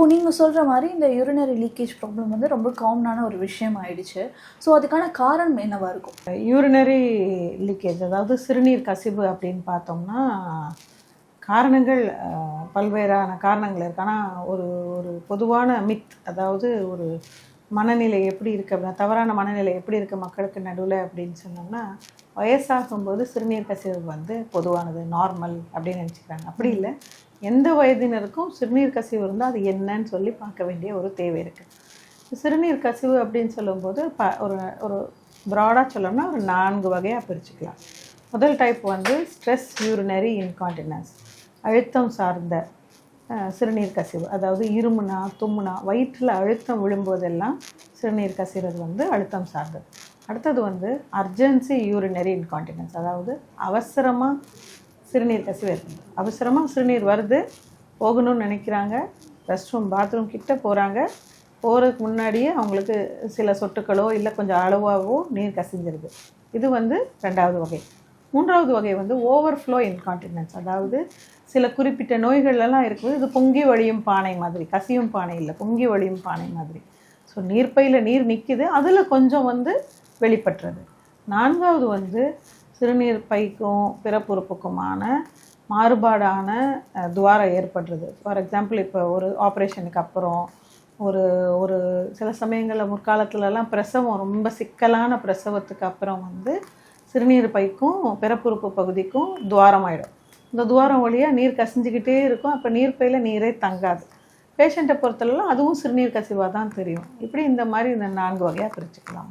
இப்போ நீங்கள் சொல்கிற மாதிரி இந்த யூரினரி லீக்கேஜ் ப்ராப்ளம் வந்து ரொம்ப காமனான ஒரு விஷயம் ஆயிடுச்சு. ஸோ அதுக்கான காரணம் என்னவாக இருக்கும்? யூரினரி லீக்கேஜ் அதாவது சிறுநீர் கசிவு அப்படின்னு பார்த்தோம்னா காரணங்கள் பல்வேறான காரணங்கள் இருக்கு. ஆனால் ஒரு ஒரு பொதுவான மித் அதாவது ஒரு மனநிலை எப்படி இருக்குது அப்படின்னா தவறான மனநிலை எப்படி இருக்குது மக்களுக்கு நடுவில் அப்படின்னு சொன்னோம்னா வயசாகும்போது சிறுநீர் கசிவு வந்து பொதுவானது நார்மல் அப்படின்னு நினச்சிக்கிறாங்க. அப்படி இல்லை. எந்த வயதினருக்கும் சிறுநீர் கசிவு இருந்தால் அது என்னன்னு சொல்லி பார்க்க வேண்டிய ஒரு தேவை இருக்குது சிறுநீர் கசிவு அப்படின்னு சொல்லும்போது ப ஒரு ஒரு ப்ராடாக சொல்லணும்னா ஒரு நான்கு வகையாக பிரிச்சுக்கலாம். முதல் டைப் வந்து ஸ்ட்ரெஸ் யூரினரி இன்கான்டினன்ஸ் அழுத்தம் சார்ந்த சிறுநீர் கசிவு. அதாவது இருமுனா தும்முனா வயிற்றில் அழுத்தம் விழும்போதெல்லாம் சிறுநீர் கசிறது வந்து அழுத்தம் சார்ந்தது. அடுத்தது வந்து அர்ஜென்சி யூரினரி இன்கான்டினன்ஸ் அதாவது அவசரமாக சிறுநீர் கசிவு இருக்குது அவசரமாக சிறுநீர் வருது போகணும்னு நினைக்கிறாங்க ரெஸ்ட் ரூம் பாத்ரூம் கிட்ட போகிறாங்க போகிறதுக்கு முன்னாடியே அவங்களுக்கு சில சொட்டுக்களோ இல்லை கொஞ்சம் அளவாகவோ நீர் கசிஞ்சிருது. இது வந்து ரெண்டாவது வகை. மூன்றாவது வகை வந்து ஓவர்ஃப்ளோ இன்கான்டினன்ஸ் அதாவது சில குறிப்பிட்ட நோய்கள்லாம் இருக்குது. இது பொங்கி வழியும் பானை மாதிரி. கசியும் பானை இல்லை. பொங்கி வழியும் பானை மாதிரி. ஸோ நீர்ப்பையில் நீர் நிற்கிது அதில் கொஞ்சம் வந்து வெளிப்பட்டுறது. நான்காவது வந்து சிறுநீர் பைக்கும் பிறப்புறுப்புக்குமான மாறுபாடான துவாரம் ஏற்படுறது. ஃபார் எக்ஸாம்பிள் இப்போ ஒரு ஆப்ரேஷனுக்கு அப்புறம் ஒரு ஒரு சில சமயங்களில் முற்காலத்துலலாம் பிரசவம் ரொம்ப சிக்கலான பிரசவத்துக்கு அப்புறம் வந்து சிறுநீர் பைக்கும் பிறப்புறுப்பு பகுதிக்கும் துவாரம் ஆகிடும் இந்த துவாரம் வழியாக நீர் கசிஞ்சிக்கிட்டே இருக்கும். அப்போ நீர் பையில் நீரே தங்காது. பேஷண்ட்டை பொறுத்தளவு அதுவும் சிறுநீர் கசிவாக தான் தெரியும். இப்படி இந்த மாதிரி இந்த நான்கு வகையாக பிரிச்சுக்கலாம்.